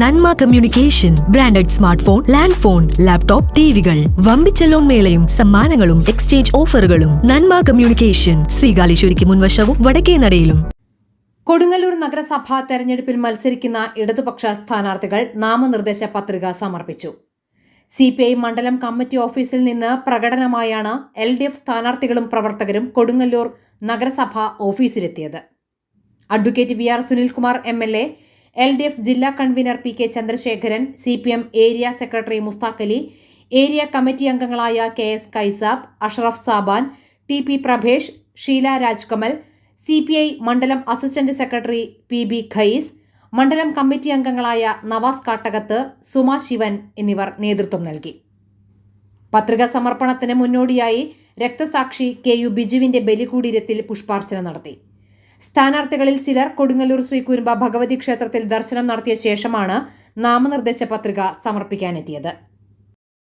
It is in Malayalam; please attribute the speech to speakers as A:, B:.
A: Nanma communication branded smart phone land phone laptop ടിവികൾ. വമ്പിച്ച ലോൺ മേളയും സമ്മാനങ്ങളും എക്സ്ചേഞ്ച് ഓഫറുകളും. നന്മ കമ്മ്യൂണിക്കേഷൻ ശ്രീകാലേശ്വരിക്ക് മുൻവശവും വടക്കേ നടയിലും.
B: കൊടുങ്ങല്ലൂർ നഗരസഭാ തെരഞ്ഞെടുപ്പിൽ മത്സരിക്കുന്ന ഇടതുപക്ഷ സ്ഥാനാർത്ഥികൾ നാമനിർദ്ദേശ പത്രിക സമർപ്പിച്ചു. സി പി ഐ മണ്ഡലം കമ്മിറ്റി ഓഫീസിൽ നിന്ന് പ്രകടനമായാണ് എൽ ഡി എഫ് സ്ഥാനാർത്ഥികളും പ്രവർത്തകരും കൊടുങ്ങല്ലൂർ നഗരസഭാ ഓഫീസിലെത്തിയത്. Advocate V R Sunilkumar M L A L D F ജില്ലാ convener P K Chandrasekharan C P M area secretary Musthaq Ali area committee അംഗങ്ങളായ K S Kaisab Ashraf Saban T P Prabhesh Sheela Rajkamal C P I മണ്ഡലം assistant secretary P B Khais മണ്ഡലം കമ്മിറ്റി അംഗങ്ങളായ നവാസ് കാട്ടകത്ത് സുമാ ശിവൻ എന്നിവർ നേതൃത്വം നൽകി. പത്രിക സമർപ്പണത്തിന് മുന്നോടിയായി രക്തസാക്ഷി കെ യു ബിജുവിന്റെ ബലികൂടീരത്തിൽ പുഷ്പാർച്ചന നടത്തി. സ്ഥാനാർത്ഥികളിൽ ചിലർ കൊടുങ്ങല്ലൂർ ശ്രീകുരുമ്പ ഭഗവതി ക്ഷേത്രത്തിൽ ദർശനം നടത്തിയ ശേഷമാണ് നാമനിർദ്ദേശ പത്രിക സമർപ്പിക്കാനെത്തിയത്.